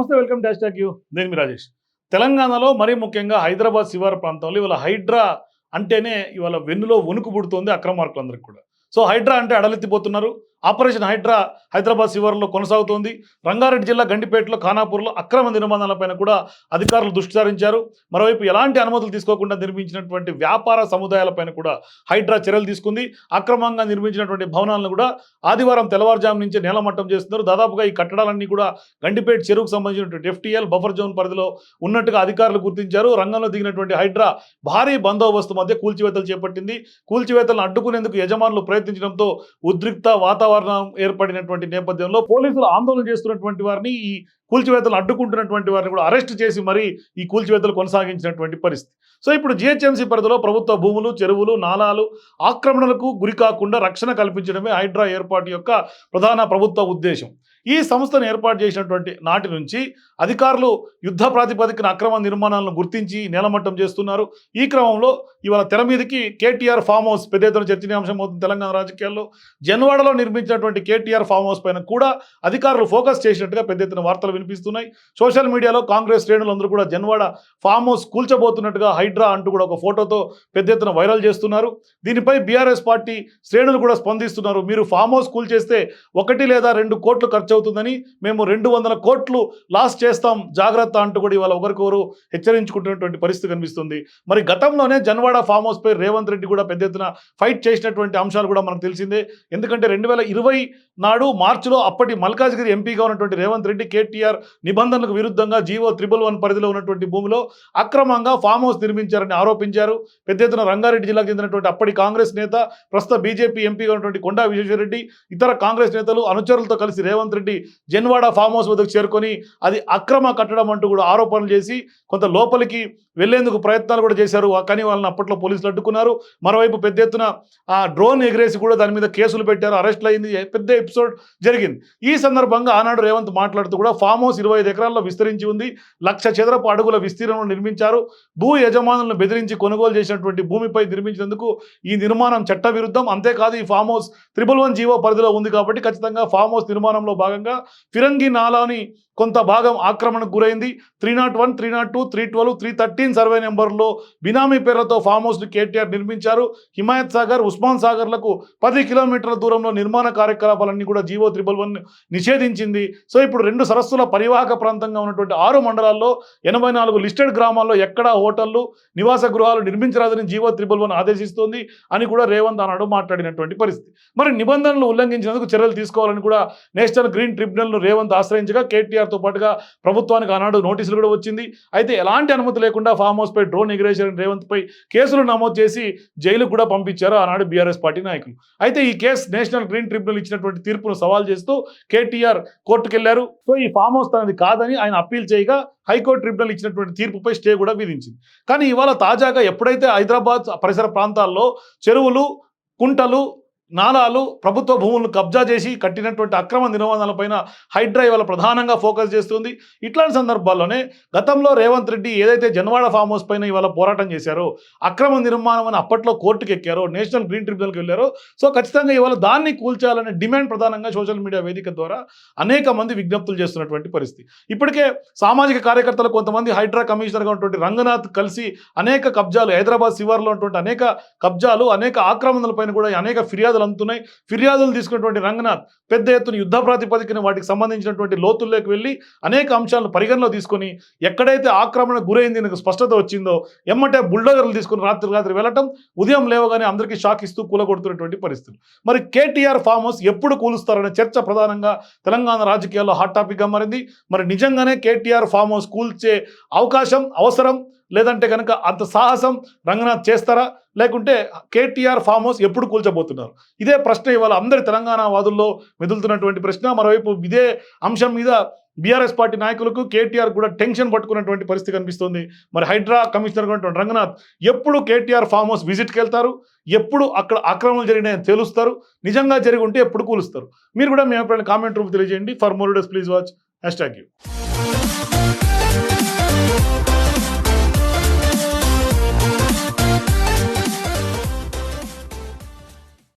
నమస్తే welcome dash talk you. నేను మీ రాజేష్. తెలంగాణలో మరీ ముఖ్యంగా హైదరాబాద్ శివారు ప్రాంతంలో ఇవాళ హైడ్రా అంటేనే ఇవాళ వెన్నులో వణుకు పుడుతోంది అక్రమార్కులందరికీ కూడా. సో హైడ్రా అంటే అడలెత్తిపోతున్నారు. ఆపరేషన్ హైడ్రా హైదరాబాద్ శివారులో కొనసాగుతోంది. రంగారెడ్డి జిల్లా గండిపేటలో ఖానాపూర్లో అక్రమ నిర్మాణాలపైన కూడా అధికారులు దృష్టి సారించారు. మరోవైపు ఎలాంటి అనుమతులు తీసుకోకుండా నిర్మించినటువంటి వ్యాపార సముదాయాలపైన కూడా హైడ్రా చర్యలు తీసుకుంది. అక్రమంగా నిర్మించినటువంటి భవనాలను కూడా ఆదివారం తెల్లవారుజాము నుంచి నేలమట్టం చేస్తున్నారు. దాదాపుగా ఈ కట్టడాలన్నీ కూడా గండిపేట చెరువుకు సంబంధించినటువంటి ఎఫ్టీఎల్ బఫర్ జోన్ పరిధిలో ఉన్నట్టుగా అధికారులు గుర్తించారు. రంగంలో దిగినటువంటి హైడ్రా భారీ బందోబస్తు మధ్య కూల్చివేతలు చేపట్టింది. కూల్చివేతలను అడ్డుకునేందుకు యజమానులు ప్రయత్నించడంతో ఉద్రిక్త వాతావరణం ఏర్పడినటువంటి నేపథ్యంలో పోలీసులు ఆందోళన చేస్తున్నటువంటి వారిని ఈ కూల్చివేతలు అడ్డుకుంటున్నటువంటి వారిని కూడా అరెస్ట్ చేసి మరీ ఈ కూల్చివేతలు కొనసాగించినటువంటి పరిస్థితి. సో ఇప్పుడు జిహెచ్ఎంసీ పరిధిలో ప్రభుత్వ భూములు చెరువులు నాలాలు ఆక్రమణలకు గురికాకుండా రక్షణ కల్పించడమే హైడ్రా ఏర్పాటు యొక్క ప్రధాన ప్రభుత్వ ఉద్దేశం. ఈ సంస్థను ఏర్పాటు చేసినటువంటి నాటి నుంచి అధికారులు యుద్ధ ప్రాతిపదికన అక్రమ నిర్మాణాలను గుర్తించి నేలమట్టం చేస్తున్నారు. ఈ క్రమంలో ఇవాళ తెర మీదకి కేటీఆర్ ఫామ్ హౌస్ పెద్ద ఎత్తున చర్చనీయాంశం అవుతుంది తెలంగాణ రాజకీయాల్లో. జన్వాడలో నిర్మించినటువంటి కేటీఆర్ ఫామ్ హౌస్ పైన కూడా అధికారులు ఫోకస్ చేసినట్టుగా పెద్ద ఎత్తున వార్తలు వినిపిస్తున్నాయి. సోషల్ మీడియాలో కాంగ్రెస్ శ్రేణులందరూ కూడా జన్వాడ ఫామ్ హౌస్ కూల్చబోతున్నట్టుగా హైడ్రా అంటూ కూడా ఒక ఫోటోతో పెద్ద ఎత్తున వైరల్ చేస్తున్నారు. దీనిపై బీఆర్ఎస్ పార్టీ శ్రేణులు కూడా స్పందిస్తున్నారు. మీరు ఫామ్ హౌస్ కూల్చేస్తే ఒకటి లేదా రెండు కోట్లు ఖర్చు అవుతుందని మేము రెండు వందల కోట్లు లాస్ చేస్తాం. జాగ్రత్త అంటూ కూడా ఇవాళ ఒకరికొకరు హెచ్చరించుకుంటున్నటువంటి పరిస్థితి కనిపిస్తుంది. మరి గతంలోనే జన్వాడ ఫామ్ హౌస్ పై రేవంత్ రెడ్డి కూడా పెద్ద ఎత్తున ఫైట్ చేసినటువంటి అంశాలు కూడా మనకు తెలిసిందే. ఎందుకంటే రెండు వేల ఇరవై నాడు మార్చిలో అప్పటి మల్కాజ్గిరి ఎంపీగా ఉన్నటువంటి రేవంత్ రెడ్డి కేటీఆర్ నిబంధనలకు విరుద్ధంగా జీవో త్రిబుల్ వన్ పరిధిలో ఉన్నటువంటి భూమిలో అక్రమంగా ఫామ్ హౌస్ నిర్మించారని ఆరోపించారు. పెద్ద ఎత్తున రంగారెడ్డి జిల్లాకు చెందినటువంటి అప్పటి కాంగ్రెస్ నేత ప్రస్తుత బీజేపీ ఎంపీగా ఉన్నటువంటి కొండా విశ్వేశ్వరరెడ్డి ఇతర కాంగ్రెస్ నేతలు అనుచరులతో కలిసి రేవంత్ రెడ్డి జన్వాడ ఫామ్ హౌస్ వద్దకు చేరుకొని అది అక్రమ కట్టడం అంటూ కూడా ఆరోపణలు చేసి కొంత లోపలికి వెళ్ళేందుకు ప్రయత్నాలు కూడా చేశారు. కానీ వాళ్ళని అప్పట్లో పోలీసులు అడ్డుకున్నారు. మరోవైపు పెద్ద ఎత్తున ఆ డ్రోన్ ఎగిరేసి కూడా దాని మీద కేసులు పెట్టారు. అరెస్ట్లు అయింది. పెద్ద ఎపిసోడ్ జరిగింది. ఈ సందర్భంగా ఆనాడు రేవంత్ మాట్లాడుతూ కూడా ఫామ్ హౌస్ ఇరవై ఐదు ఎకరాల్లో విస్తరించి ఉంది. లక్ష చదరపు అడుగుల విస్తీర్ణంలో నిర్మించారు. భూ యజమానులను బెదిరించి కొనుగోలు చేసినటువంటి భూమిపై నిర్మించినందుకు ఈ నిర్మాణం చట్టవిరుద్ధం. అంతేకాదు ఈ farm house triple one GO పరిధిలో ఉంది కాబట్టి ఖచ్చితంగా ఫామ్ హౌస్ నిర్మాణంలో భాగంగా ఫిరంగి నాలాని కొంత భాగం ఆక్రమణకు గురైంది. Three not one three not two three twelve three thirteen survey నెంబర్లో బినామీ పేర్లతో ఫామ్ హౌస్ను కేటీఆర్ నిర్మించారు. హిమాయత్ సాగర్ ఉస్మాన్ సాగర్లకు పది కిలోమీటర్ల దూరంలో నిర్మాణ కార్యకలాపాలన్నీ కూడా జీవో త్రిబుల్ వన్ నిషేధించింది. సో ఇప్పుడు రెండు సరస్సుల పరివాహక ప్రాంతంగా ఉన్నటువంటి ఆరు మండలాల్లో ఎనభై నాలుగు లిస్టెడ్ గ్రామాల్లో ఎక్కడా హోటళ్ళు నివాస గృహాలు నిర్మించరాదని జీవో త్రిబుల్ వన్ ఆదేశిస్తోంది అని కూడా రేవంత్ ఆనాడు మాట్లాడినటువంటి పరిస్థితి. మరి నిబంధనలు ఉల్లంఘించినందుకు చర్యలు తీసుకోవాలని కూడా నేషనల్ గ్రీన్ ట్రిబ్యునల్ను రేవంత్ ఆశ్రయించగా కేటీఆర్ కేటీఆర్తో పాటుగా ప్రభుత్వానికి ఆనాడు నోటీసులు కూడా వచ్చింది. అయితే ఎలాంటి అనుమతి లేకుండా ఫామ్ హౌస్ పై డ్రోన్ ఎగిరేశారని రేవంత్పై కేసులు నమోదు చేసి జైలుకు కూడా పంపించారు ఆనాడు బీఆర్ఎస్ పార్టీ నాయకులు. అయితే ఈ కేసు నేషనల్ గ్రీన్ ట్రిబ్యునల్ ఇచ్చినటువంటి తీర్పును సవాల్ చేస్తూ కేటీఆర్ కోర్టుకు వెళ్ళారు సో ఈ ఫామ్ హౌస్ తనది కాదని ఆయన అప్పీల్ చేయగా హైకోర్టు ట్రిబ్యునల్ ఇచ్చినటువంటి తీర్పుపై స్టే కూడా విధించింది. కానీ ఇవాళ తాజాగా ఎప్పుడైతే హైదరాబాద్ పరిసర ప్రాంతాల్లో చెరువులు కుంటలు నాలాలు ప్రభుత్వ భూములను కబ్జా చేసి కట్టినటువంటి అక్రమ నిర్మాణాలపైన హైడ్రా ఇవాళ ప్రధానంగా ఫోకస్ చేస్తుంది. ఇట్లాంటి సందర్భాల్లోనే గతంలో రేవంత్ రెడ్డి ఏదైతే జన్వాడ ఫామ్ హౌస్ పైన ఇవాళ పోరాటం చేశారో అక్రమ నిర్మాణం అని అప్పట్లో కోర్టుకు ఎక్కారో నేషనల్ గ్రీన్ ట్రిబ్యునల్కి వెళ్ళారో సో ఖచ్చితంగా ఇవాళ దాన్ని కూల్చాలనే డిమాండ్ ప్రధానంగా సోషల్ మీడియా వేదిక ద్వారా అనేక మంది విజ్ఞప్తులు చేస్తున్నటువంటి పరిస్థితి. ఇప్పటికే సామాజిక కార్యకర్తలు కొంతమంది హైడ్రా కమిషనర్గా ఉన్నటువంటి రంగనాథ్ కలిసి అనేక కబ్జాలు హైదరాబాద్ శివార్లో ఉన్నటువంటి అనేక కబ్జాలు అనేక ఆక్రమణలపైన కూడా అనేక ఫిర్యాదులు అందుతున్నాయి. ఫిర్యాదులు తీసుకున్నటువంటి రంగనాథ్ పెద్ద ఎత్తున యుద్ధ ప్రాతిపదికన వాటికి సంబంధించినటువంటి లోతుల్లోకి వెళ్ళి అనేక అంశాలను పరిగణలో తీసుకొని ఎక్కడైతే ఆక్రమణ గురైంది నాకు స్పష్టత వచ్చిందో ఎమ్మటే బుల్డోజర్లు తీసుకుని రాత్రి రాత్రి వెళ్ళటం ఉదయం లేవగానే అందరికీ షాక్ ఇస్తూ కూలగొడుతున్నటువంటి పరిస్థితులు. మరి కేటీఆర్ ఫామ్ హౌస్ ఎప్పుడు కూలుస్తారనే చర్చ ప్రధానంగా తెలంగాణ రాజకీయాల్లో హాట్ టాపిక్గా మారింది. మరి నిజంగానే కేటీఆర్ ఫామ్ హౌస్ కూల్చే అవకాశం అవసరం లేదంటే కనుక అంత సాహసం రంగనాథ్ చేస్తారా? లేకుంటే కేటీఆర్ ఫామ్ హౌస్ ఎప్పుడు కూల్చబోతున్నారు? ఇదే ప్రశ్న ఇవాళ అందరి తెలంగాణ వాదుల్లో మెదులుతున్నటువంటి ప్రశ్న. మరోవైపు ఇదే అంశం మీద బీఆర్ఎస్ పార్టీ నాయకులకు కేటీఆర్ కూడా టెన్షన్ పట్టుకున్నటువంటి పరిస్థితి కనిపిస్తుంది. మరి హైడ్రా కమిషనర్ ఉన్నటువంటి రంగనాథ్ ఎప్పుడు కేటీఆర్ ఫామ్ హౌస్ విజిట్కి వెళ్తారు ఎప్పుడు అక్కడ ఆక్రమణలు జరిగినాయని తెలుస్తారు? నిజంగా జరిగి ఉంటే ఎప్పుడు కూలుస్తారు? మీరు కూడా మీ అభిప్రాయం కామెంట్ రూపు తెలియజేయండి. For more days please watch. Hashtag you.